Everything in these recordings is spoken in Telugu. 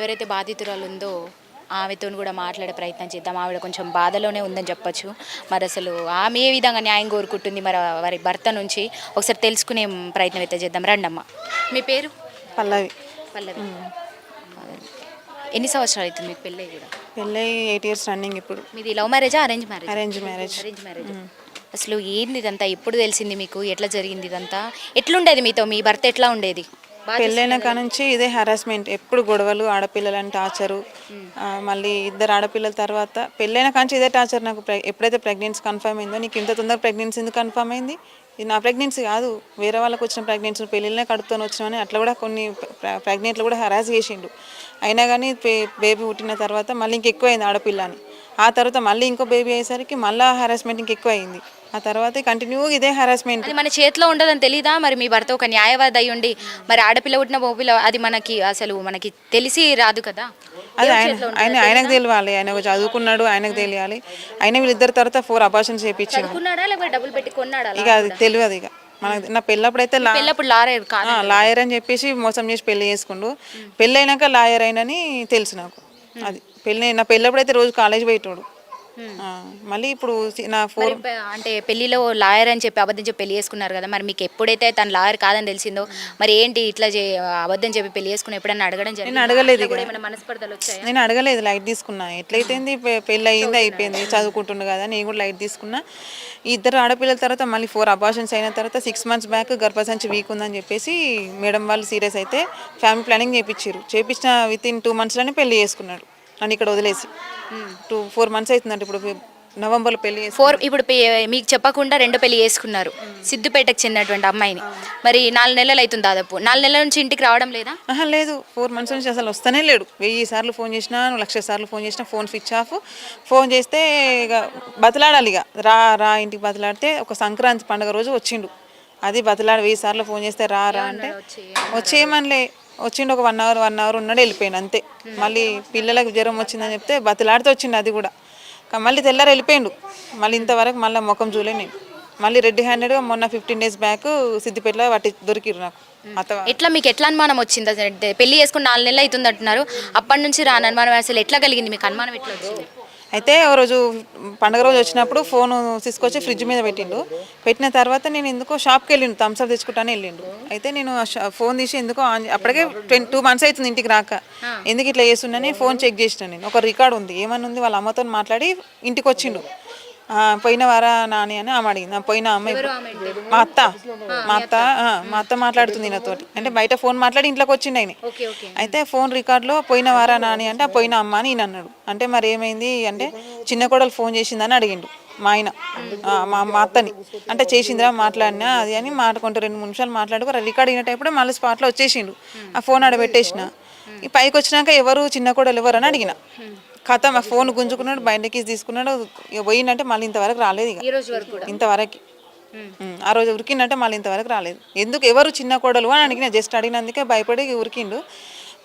ఎవరైతే బాధితురాలు ఉందో ఆమెతో కూడా మాట్లాడే ప్రయత్నం చేద్దాం. ఆవిడ కొంచెం బాధలోనే ఉందని చెప్పొచ్చు. మరి అసలు ఆమె ఏ విధంగా న్యాయం కోరుకుంటుంది? మరి వారి భర్త నుంచి ఒకసారి తెలుసుకునే ప్రయత్నం అయితే చేద్దాం. రండమ్మ. మీ పేరు? పల్లవి. పల్లవి. ఎన్ని సంవత్సరాలు అవుతుంది మీకు పెళ్ళి కూడా? పెళ్ళై ఎయిట్ ఇయర్స్ రన్నింగ్ ఇప్పుడు. మీది లవ్ మ్యారేజా arrange marriage? Arrange marriage arrange marriage అసలు ఏంది ఇదంతా? ఎప్పుడు తెలిసింది మీకు? ఎట్లా జరిగింది ఇదంతా? ఎట్లుండేది మీతో? మీ భర్త ఎట్లా ఉండేది? పెళ్ళైన కాడ నుంచి ఇదే హరాస్మెంట్ ఎప్పుడు గొడవలు ఆడపిల్లలని టార్చరు. మళ్ళీ ఇద్దరు ఆడపిల్లల తర్వాత పెళ్ళైన కాంచి ఇదే టార్చర్ నాకు ఎప్పుడైతే ప్రెగ్నెన్సీ కన్ఫర్మ్ అయిందో నీకు ఇంత తొందర ప్రెగ్నెన్సీ ఎందుకు కన్ఫర్మ్ అయింది? ఇది నా ప్రెగ్నెన్సీ కాదు. వేరే వాళ్ళకి వచ్చిన ప్రెగ్నెన్సీ పెళ్ళిళ్ళనే కడుపుతో వచ్చినామని అట్లా కూడా కొన్ని ప్రెగ్నెంట్లు కూడా హరాస్ చేసిండు. అయినా కానీ బేబీ పుట్టిన తర్వాత మళ్ళీ ఇంకెక్కువ అయింది ఆడపిల్ల అని ఆ తర్వాత మళ్ళీ ఇంకో బేబీ అయ్యేసరికి మళ్ళీ హరాస్మెంట్ ఇంకెక్కువ అయింది ఆ తర్వాత కంటిన్యూగా ఇదే హరాస్మెంట్ అది మన చేతిలో ఉండదని తెలీదా? మరి మీ భర్త ఒక న్యాయవాది అయి ఉండి మరి ఆడపిల్ల పుట్టిన మగపిల్ల అది మనకి అసలు మనకి తెలిసి రాదు కదా? అది ఆయన ఆయన ఆయనకు తెలియాలి. ఆయన ఒక చదువుకున్నాడు ఆయనకు తెలియాలి. ఆయన వీళ్ళిద్దరి తర్వాత ఫోర్ చదువుకున్నాడా లేకపోతే డబ్బులు పెట్టి కొన్నాడా ఇక అది తెలియదు ఇక. మనకు నా లా పెళ్ళప్పుడు లారేరు కాదు. లాయర్ అని చెప్పేసి మోసం చేసి పెళ్ళి చేసుకుండు. పెళ్ళి అయినాక లాయర్ అయినని తెలుసు నాకు. అది పెళ్ళి నా పెళ్ళప్పుడైతే రోజు కాలేజ్ పోయేటోడు. మళ్ళీ ఇప్పుడు నా ఫోర్ అంటే పెళ్ళిలో లాయర్ అని చెప్పి అబద్ధం చెప్పి పెళ్ళి చేసుకున్నారు కదా మరి మీకు ఎప్పుడైతే తను లాయర్ కాదని తెలిసిందో మరి ఏంటి ఇట్లా చే అబద్ధం చెప్పి పెళ్ళి చేసుకుని ఎప్పుడన్నా అడగడం జరిగింది? అడగలేదు నేను అడగలేదు లైట్ తీసుకున్నా. ఎట్లయితేంది పె- పెళ్ళి అయింది అయిపోయింది చదువుకుంటుండు కదా నేను కూడా లైట్ తీసుకున్నా. ఇద్దరు ఆడపిల్లల తర్వాత మళ్ళీ ఫోర్ అబార్షన్స్ అయిన తర్వాత సిక్స్ మంత్స్ బ్యాక్ గర్భసంచి వీక్ ఉందని చెప్పేసి మేడం వాళ్ళు సీరియస్ అయితే ఫ్యామిలీ ప్లానింగ్ చేయించారు చేయించిన విత్ ఇన్ టూ మంత్స్లోనే పెళ్ళి చేసుకున్నాడు. నన్ను ఇక్కడ వదిలేసి. టూ ఫోర్ మంత్స్ అవుతుందంట ఇప్పుడు నవంబర్లో పెళ్ళి ఫోర్ ఇప్పుడు మీకు చెప్పకుండా రెండో పెళ్ళి చేసుకున్నారు. సిద్దిపేటకు చెందినటువంటి అమ్మాయిని. మరి నాలుగు నెలలు అవుతుంది దాదాపు. నాలుగు నెలల నుంచి ఇంటికి రావడం లేదా? లేదు. ఫోర్ మంత్స్ నుంచి అసలు వస్తూనే లేడు. వెయ్యి సార్లు ఫోన్ చేసినా లక్ష సార్లు ఫోన్ చేసినా ఫోన్ స్విచ్ ఆఫ్. ఫోన్ చేస్తే ఇక బతలాడాలి ఇక. రా రా ఇంటికి బతలాడితే ఒక సంక్రాంతి పండుగ రోజు వచ్చిండు. అది బతలాడి వెయ్యి సార్లు ఫోన్ చేస్తే రా రా అంటే వచ్చేయమనిలే. వచ్చిండు ఒక వన్ అవర్ వన్ అవర్ ఉన్నాడు వెళ్ళిపోయాను అంతే. మళ్ళీ పిల్లలకు జ్వరం వచ్చిందని చెప్తే బతలాడితే వచ్చిండు అది కూడా. మళ్ళీ తెల్లారు వెళ్ళిపోయిండు. మళ్ళీ ఇంతవరకు మళ్ళీ ముఖం చూలే నేను. మళ్ళీ రెడ్ హ్యాండెడ్గా మొన్న ఫిఫ్టీన్ డేస్ బ్యాక్ సిద్దిపేటలో వాటి దొరికిరు నాకు. ఎట్లా మీకు ఎట్లా అనుమానం వచ్చింది? పెళ్ళి చేసుకుని నాలుగు నెలలు అవుతుంది అంటున్నారు. అప్పటి నుంచి రాని అనుమానం అసలు ఎట్లా కలిగింది? మీకు అనుమానం ఎట్లా వచ్చింది? అయితే ఓ రోజు పండగ రోజు వచ్చినప్పుడు ఫోన్ తీసుకొచ్చి ఫ్రిడ్జ్ మీద పెట్టిండు. పెట్టిన తర్వాత నేను ఎందుకో షాప్కి వెళ్ళిండు థమ్స్అప్ తెచ్చుకుంటానే వెళ్ళిండు. అయితే నేను ఫోన్ తీసి ఎందుకో ఆన్ అప్పటికే ట్వంటీ టూ మంత్స్ అవుతుంది ఇంటికి రాక. ఎందుకు ఇట్లా చేస్తున్నాని ఫోన్ చెక్ చేసిన నేను. ఒక రికార్డ్ ఉంది. ఏమని ఉంది? వాళ్ళ అమ్మతో మాట్లాడి ఇంటికి వచ్చిండు పోయిన వారా నాని అని ఆమె అడిగింది. ఆ, పోయిన అమ్మ మా అత్త. మా అత్త మా అత్త మాట్లాడుతుంది నాతోటి అంటే బయట ఫోన్ మాట్లాడి ఇంట్లోకి వచ్చిండు ఆయన. అయితే ఫోన్ రికార్డులో పోయిన వారా నాని అంటే ఆ పోయిన అమ్మ అని ఈయన అన్నాడు. అంటే మరి ఏమైంది అంటే చిన్న కోడలు ఫోన్ చేసిందని అడిగిండు మా ఆయన. మా మా అత్తని. అంటే చేసిందిరా మాట్లాడినా అది అని మాట్లాడుకుంటూ రెండు నిమిషాలు మాట్లాడుకో రికార్డ్ అయినప్పుడు మళ్ళీ స్పాట్లో వచ్చేసిండు. ఆ ఫోన్ ఆడ పెట్టేసిన ఈ పైకి వచ్చినాక ఎవరు చిన్న కోడలు ఎవరు అని అడిగిన. కథ మా ఫోన్ గుంజుకున్నాడు బయటకి తీసుకున్నాడు ఇక పోయిందంటే మళ్ళీ ఇంతవరకు రాలేదు ఇక. ఈ రోజు వరకు కూడా? ఇంతవరకు. ఆ రోజు ఉరికిందంటే మళ్ళీ ఇంతవరకు రాలేదు. ఎందుకు ఎవరు చిన్న కోడలు అని అడిగిన జస్ట్ అడిగినందుకే భయపడి ఉరికిండు.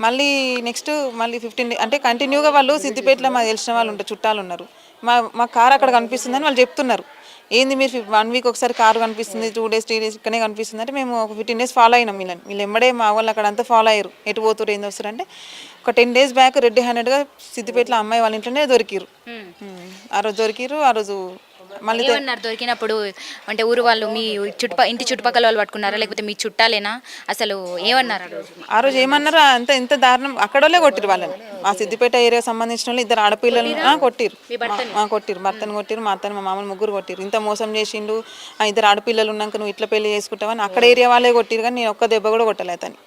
మళ్ళీ నెక్స్ట్ మళ్ళీ ఫిఫ్టీన్ అంటే కంటిన్యూగా వాళ్ళు సిద్దిపేటలో మాకు తెలిసిన వాళ్ళు ఉంటారు చుట్టాలు ఉన్నారు. మా మా కార్ అక్కడ కనిపిస్తుందని వాళ్ళు చెప్తున్నారు. ఏంది మీరు వన్ వీక్ ఒకసారి కారు కనిపిస్తుంది టూ డేస్ త్రీ డేస్ ఇక్కడనే కనిపిస్తుంది అంటే మేము ఒక ఫిఫ్టీన్ డేస్ ఫాలో అయినాం వీళ్ళని. వీళ్ళు ఎంబడే మా వాళ్ళు అక్కడ అంతా ఫాలో అయ్యారు. ఎటు పోతురు ఏంది వస్తారు అంటే ఒక టెన్ డేస్ బ్యాక్ రెడ్డి హ్యాండెడ్గా సిద్దిపేటలో అమ్మాయి వాళ్ళ ఇంట్లోనే దొరికిరు ఆ రోజు దొరికిరు ఆ రోజు మళ్ళీ ఏమన్నారు? దొరికినప్పుడు అంటే ఊరు వాళ్ళు మీ చుట్టుప ఇంటి చుట్టుపక్కల వాళ్ళు పట్టుకున్నారా? లేకపోతే మీ చుట్టాలేనా? అసలు ఏమన్నారు ఆ రోజు? ఏమన్నారు? అంత ఇంత దారుణం. అక్కడోళ్ళే కొట్టిరు వాళ్ళని. ఆ సిద్దిపేట ఏరియా సంబంధించిన వాళ్ళు ఇద్దరు ఆడపిల్లలు కొట్టిరు కొట్టిరు భర్తను? కొట్టిరు మా అత్తని మా మామని ముగ్గురు కొట్టిరు ఇంత మోసం చేసిండు. ఆ ఇద్దరు ఆడపిల్లలు ఉన్నాక నువ్వు ఇట్లా పెళ్ళి చేసుకుంటావని అక్కడ ఏరియా వాళ్ళే కొట్టిరు కానీ నేను ఒక్క దెబ్బ కూడా కొట్టలే అతని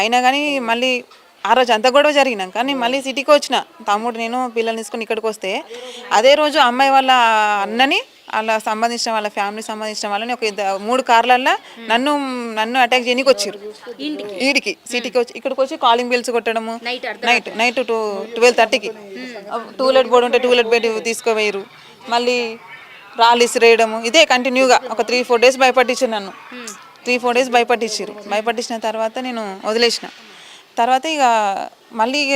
అయినా కానీ మళ్ళీ ఆ రోజు అంత గొడవ జరిగినాక నేను మళ్ళీ సిటీకి వచ్చిన తమ్ముడు నేను పిల్లల్ని తీసుకుని ఇక్కడికి వస్తే అదే రోజు అమ్మాయి వాళ్ళ అన్నని వాళ్ళ సంబంధించిన వాళ్ళ ఫ్యామిలీ సంబంధించిన వాళ్ళని ఒక మూడు కార్లల్లో నన్ను నన్ను అటాక్ చేయనీకి వచ్చారు ఈడికి సిటీకి వచ్చి ఇక్కడికి వచ్చి కాలింగ్ బెల్స్ కొట్టడము. నైట్ నైట్ టూ ట్వెల్వ్ థర్టీకి టూలెట్ బోర్డు ఉంటే టూలెట్ బెడ్ తీసుకోవేయరు మళ్ళీ రాళ్ళు ఇసిరేయడము ఇదే కంటిన్యూగా ఒక త్రీ ఫోర్ డేస్ భయపట్టించారు నన్ను. త్రీ ఫోర్ డేస్ భయపట్టించారు భయపట్టించిన తర్వాత నేను వదిలేసిన. తర్వాత ఇక మళ్ళీ ఇక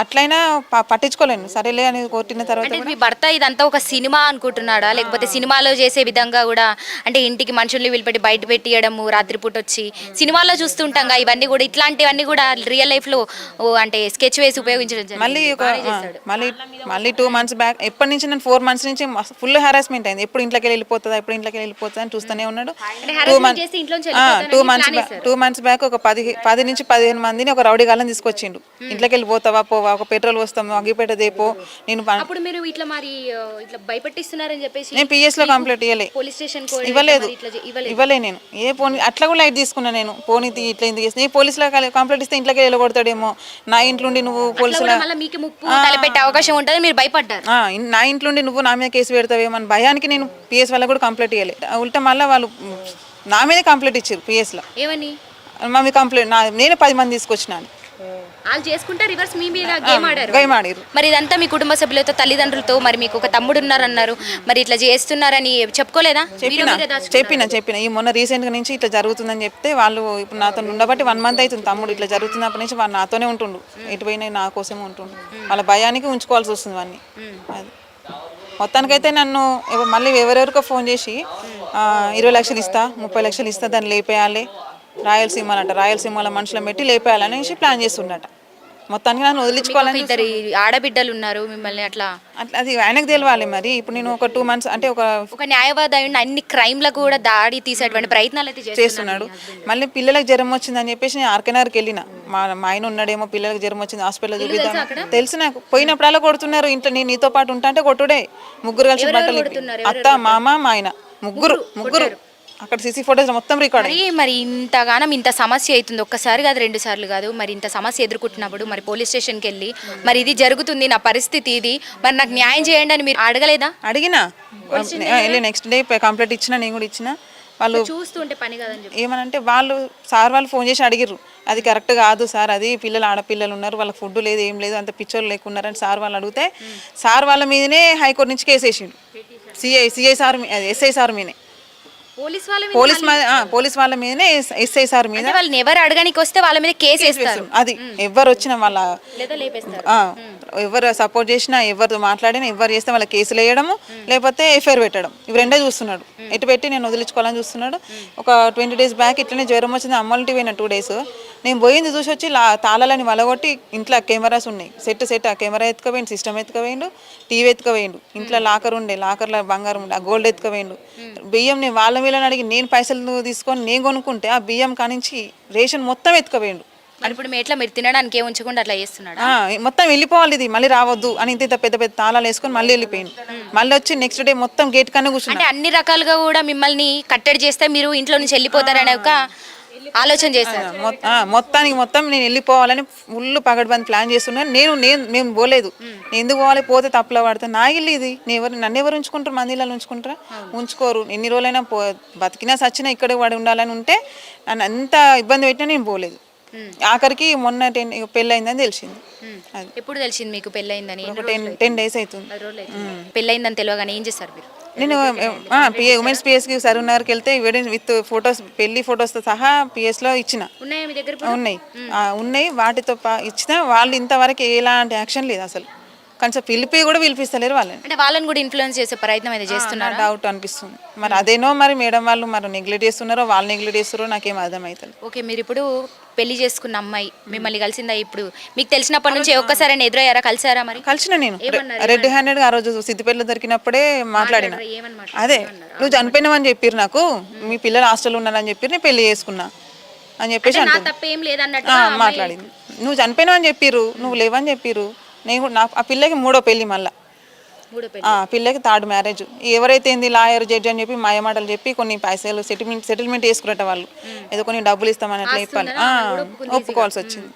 అట్లయినా ప- పట్టించుకోలేను. సరేలే అని కొట్టిన తర్వాత అంటే మీ భర్త ఇదంతా ఒక సినిమా అనుకుంటున్నాడా? లేకపోతే సినిమాలో చేసే విధంగా కూడా అంటే ఇంటికి మనుషుల్ని వీలుపెట్టి బయట పెట్టియడము రాత్రిపూట వచ్చి సినిమాలో చూస్తుంటాం ఇవన్నీ కూడా ఇట్లాంటివన్నీ కూడా రియల్ లైఫ్లో ఓ అంటే స్కెచ్ వేసి ఉపయోగించడం జరిగింది. మళ్ళీ ఒక బాగానే ఆ, చేస్తాడు. మళ్ళీ మళ్ళీ టూ మంత్స్ బ్యాక్ ఎప్పటి నుంచి నేను ఫోర్ మంత్స్ నుంచి ఫుల్ హెరాస్మెంట్ అయింది. ఎప్పుడు ఇంట్లోకి వెళ్ళిపోతుందా ఎప్పుడు ఇంట్లోకి వెళ్ళిపోతుందా అని చూస్తూనే ఉన్నాడు. టూ harassment మంత్స్ చేసి ఇంట్లోంచి వెళ్ళిపోతానని two months two months back ఒక పది పది నుంచి పదిహేను మందిని ఒక రౌడీ గాలని తీసుకొచ్చిండు. ఇంట్లోకి వెళ్ళిపోతావా పోవా ఒక పెట్రోల్ వస్తాము అగ్గిపేట దేపో నేను ప- అప్పుడు మీరు ఇట్లా మరి ఆ, ఇట్లా భయపెట్టిస్తున్నారని చెప్పేసి నేను పిఎస్లో కంప్లీట్ ఇవ్వలే పోలీస్ స్టేషన్ ఇవ్వలేదు. ఇట్లా చే- ఇవ్వలేదు. ఇవ్వలే నేను. ఏ పోనీ అట్లా కూడా లైట్ తీసుకున్నా నేను. పోనీ తీ- ఇట్లా ఎందుకు చేసిన పోలీసులో కంప్లీట్ ఇస్తే ఇంట్లోకి వెళ్ళగొడతాడేమో. నా ఇంట్లోండి నువ్వు పోలీసుల కూడా మళ్ళీ మీకు ముప్పు తలపెట్టే అవకాశం ఉంటుంది మీరు భయపడ్డారు. ఆ, ఇన్- నా ఇంట్లోండి నువ్వు నా మీద కేసు పెడతావేమో అని భయానికి నేను పిఎస్ వల్ల కూడా కంప్లీట్ ఇవ్వలే ఉల్టా మళ్ళీ వాళ్ళు మ్, నా మీదే కంప్లీట్ ఇచ్చారు పిఎస్లో ఏమని? మమ్మీ కంప్లీట్ నా నేనే పది మంది తీసుకొచ్చినాను. వాళ్ళు చేసుకుంటే రివర్స్ మీ మీద గేమ్ ఆడారు. గేమ్ ఆడిరు మరి ఇదంతా మీ కుటుంబ సభ్యులతో తల్లిదండ్రులతో మరి మీకు ఒక తమ్ముడు ఉన్నారన్నారు మరి ఇట్లా చేస్తున్నారని చెప్పుకోలేదా? చెప్పిన? చెప్పిన చెప్పిన. ఈ మొన్న రీసెంట్గా నుంచి ఇట్లా జరుగుతుందని చెప్తే వాళ్ళు ఇప్పుడు నాతో ఉండబట్టి వన్ మంత్ అవుతుంది తమ్ముడు. ఇట్లా జరుగుతున్నప్పటి నుంచి వాడు నాతోనే ఉంటుండు. ఎటు పోయినా నా కోసమే ఉంటుండు. వాళ్ళ భయానికి ఉంచుకోవాల్సి వస్తుంది వాడిని. అది. మొత్తానికైతే నన్ను మళ్ళీ ఎవరెవరికో ఫోన్ చేసి ఇరవై లక్షలు ఇస్తా ముప్పై లక్షలు ఇస్తా దాన్ని లేపేయాలి. రాయలసీమలంట. రాయలసీమల మనుషులను పెట్టి లేపేయాలనేసి ప్లాన్ చేస్తుండట. మొత్తానికి నన్ను వదిలించుకోవాలని ఇద్దరు ఆడబిడ్డలు ఉన్నారు మిమ్మల్ని అట్లా? అట్లా అది ఆయనకు తెలియాలి మరి. ఇప్పుడు నేను ఒక టూ మంత్స్ అంటే ఒక ఒక న్యాయవాది అన్ని క్రైమ్లకు కూడా దాడి తీసేటువంటి ప్రయత్నాలు అయితే చేస్తున్నాడు మళ్ళీ పిల్లలకు జ్వరం వచ్చిందని చెప్పేసి నేను ఆర్కెనార్కి వెళ్ళిన. మా మా ఆయన ఉన్నాడేమో పిల్లలకు జ్వరం వచ్చింది హాస్పిటల్ చూపిద్దాం. తెలుసు నాకు. పోయినప్పుడల్లా కొడుతున్నారు. ఇంట్లో నేను నీతో పాటు ఉంటా అంటే కొట్టుడే. ముగ్గురు కలిసి బట్టలు? అత్త మామ మా ఆయన. ముగ్గురు ముగ్గురు అక్కడ సీసీ ఫోటోస్ మొత్తం రికార్డ్ మరి మరి ఇంతగానం ఇంత సమస్య అవుతుంది. ఒక్కసారి కాదు రెండు సార్లు కాదు. మరి ఇంత సమస్య ఎదుర్కొంటున్నప్పుడు మరి పోలీస్ స్టేషన్కి వెళ్ళి మరి ఇది జరుగుతుంది నా పరిస్థితి ఇది. మరి నాకు న్యాయం చేయండి అని మీరు అడగలేదా? అడిగినా. వెళ్ళి నెక్స్ట్ డే కంప్లీట్ ఇచ్చిన నేను కూడా ఇచ్చిన వాళ్ళు చూస్తుంటే పని కాదని చెప్పి. ఏమనంటే వాళ్ళు సార్ వాళ్ళు ఫోన్ చేసి అడిగిర్రు. అది కరెక్ట్ కాదు సార్ అది పిల్లలు ఆడపిల్లలు ఉన్నారు వాళ్ళకి ఫుడ్ లేదు ఏం లేదు అంత పిచ్చోళ్ళు లేకున్నారని సార్ వాళ్ళు అడిగితే సార్ వాళ్ళ మీదనే హైకోర్టు నుంచి కేసు వేసిండు. CI CI sir SI sir మీదనే. పోలీస్ వాళ్ళ మీద పోలీస్ మా- ఆ, పోలీస్ వాళ్ళ మీదనే ఎస్- ఎస్ఐ సార్ మీద అంటే వాళ్ళని ఎవరు అడగడానికి వస్తే వాళ్ళ మీద కేసు వేస్తారు. అది ఎవరు వచ్చినా వాళ్ళ లేదా లేపేస్తారు. ఆ, ఎవరు సపోర్ట్ చేసినా ఎవరు మాట్లాడినా ఎవరు చేస్తే వాళ్ళ కేసులు వేయడము లేకపోతే ఎఫ్ఐఆర్ పెట్టడం. ఇవి రెండే చూస్తున్నాడు. ఎటు పెట్టి నేను వదిలించుకోవాలని చూస్తున్నాడు. ఒక ట్వంటీ డేస్ బ్యాక్ ఇట్లనే జ్వరం వచ్చింది. అమ్మల్టి పోయిన టూ డేస్ నేను పోయింది చూసి వచ్చి లా తాళాలని వలగొట్టి ఇంట్లో కెమెరాస్ ఉన్నాయి. Set set. ఆ కెమెరా ఎత్తుకపోయిండు సిస్టమ్ ఎత్తుకపోయిండు టీవీ ఎత్తుకపోయిండు. ఇంట్లో లాకర్ ఉండే లాకర్లో బంగారం ఉండే ఆ గోల్డ్ ఎత్తుకపోయిండు. బియ్యం నేను వాళ్ళ వీళ్ళని అడిగి నేను పైసలు తీసుకొని నేను కొనుక్కుంటే ఆ బియ్యం కానించి రేషన్ మొత్తం ఎత్తుకపోయిండు. మరి ఇప్పుడు ఎట్లా? మీరు తినడానికి ఏం ఉంచకుండా అట్లా చేస్తున్నాడు? మొత్తం వెళ్ళిపోవాలి ఇది. మళ్ళీ రావద్దు అని ఇంత పెద్ద పెద్ద తాళాలు వేసుకొని మళ్ళీ వెళ్ళిపోయింది మళ్ళీ వచ్చి నెక్స్ట్ డే మొత్తం గేట్ కన్నా కూర్చున్నా. అంటే అన్ని రకాలుగా కూడా మిమ్మల్ని కట్టడి చేస్తే మీరు ఇంట్లో నుంచి వెళ్ళిపోతారనే ఒక ఆలోచన ఆ, మొత్తానికి మొత్తం నేను వెళ్ళిపోవాలని ఫుల్ పగడ్బంది ప్లాన్ చేస్తున్నాను నేను నేను మేము పోలేదు. నేను ఎందుకు పోవాలి? పోతే తప్పులో పడతాను నా ఇల్లు ఇది. నేను ఎవరు నన్ను ఎవరు ఉంచుకుంటారు? మందిలో ఉంచుకుంటారా? ఉంచుకోరు. ఎన్ని రోజులైనా పో బతికినా సచ్చినా ఇక్కడే వాడి ఉండాలని ఉంటే నన్ను అంత ఇబ్బంది పెట్టినా నేను పోలేదు. ఆఖరికి మొన్న టెన్ పెళ్ళయిందని తెలిసింది. అది. ఎప్పుడు తెలిసింది మీకు పెళ్ళయిందని? టెన్ టెన్ డేస్ అవుతుంది. పెళ్ళయిందని తెలియగానే ఏం చేస్తారు మీరు? నేను పిఏ ఉమెన్స్ పిఎస్కి సరూనగర్కి వెళ్తే ఎవిడెన్స్ విత్ ఫొటోస్ పెళ్ళి ఫొటోస్తో సహా పిఎస్లో ఇచ్చిన. ఉన్నాయా ఉన్నాయి. వాటితో పా ఇచ్చిన వాళ్ళు ఇంతవరకు ఎలాంటి యాక్షన్ లేదు అసలు. కొంచెం పిలిపి కూడా పిలిపిస్తలేరు వాళ్ళని. అంటే వాళ్ళని కూడా ఇన్ఫ్లుయెన్స్ చేసే ప్రయత్నం అయితే చేస్తున్నారు? డౌట్ అనిపిస్తుంది. మరి అదేనో మరి మేడం వాళ్ళు మరి నెగ్లెక్ట్ చేస్తున్నారో వాళ్ళు నెగ్లెక్ట్ చేస్తారో నాకేం అర్థమవుతుంది ఓకే మీరు ఇప్పుడు పెళ్ళి చేసుకున్న అమ్మాయి మిమ్మల్ని కలిసిందా ఇప్పుడు? మీకు తెలిసినప్పటి నుంచి ఒక్కసారి ఎదురయ్యారా? కలిసారా మరి? కలిసిన నేను? రెడ్ హ్యాండెడ్ ఆ రోజు సిద్దిపేటలో దొరికినప్పుడే మాట్లాడిన. అదే నువ్వు చనిపోయినావని చెప్పారు నాకు. మీ పిల్లలు హాస్టల్ ఉన్నారని చెప్పి నేను పెళ్ళి చేసుకున్నా అని చెప్పేసి మాట్లాడింది. నువ్వు చనిపోయినావని చెప్పిర్రు నువ్వు లేవని చెప్పిర్రు. నేను కూడా- నా ఆ పిల్లకి మూడో పెళ్ళి మళ్ళా. ఆ పిల్లకి థర్డ్ మ్యారేజ్. ఎవరైతే ఏంది లాయర్ జడ్జి అని చెప్పి మాయమాటలు చెప్పి కొన్ని పైసలు సెటిల్మెంట్ సెటిల్మెంట్ చేసుకున్నట్ట వాళ్ళు. ఏదో కొన్ని డబ్బులు ఇస్తామని అట్లా చెప్పాలి ఒప్పుకోవాల్సి వచ్చింది.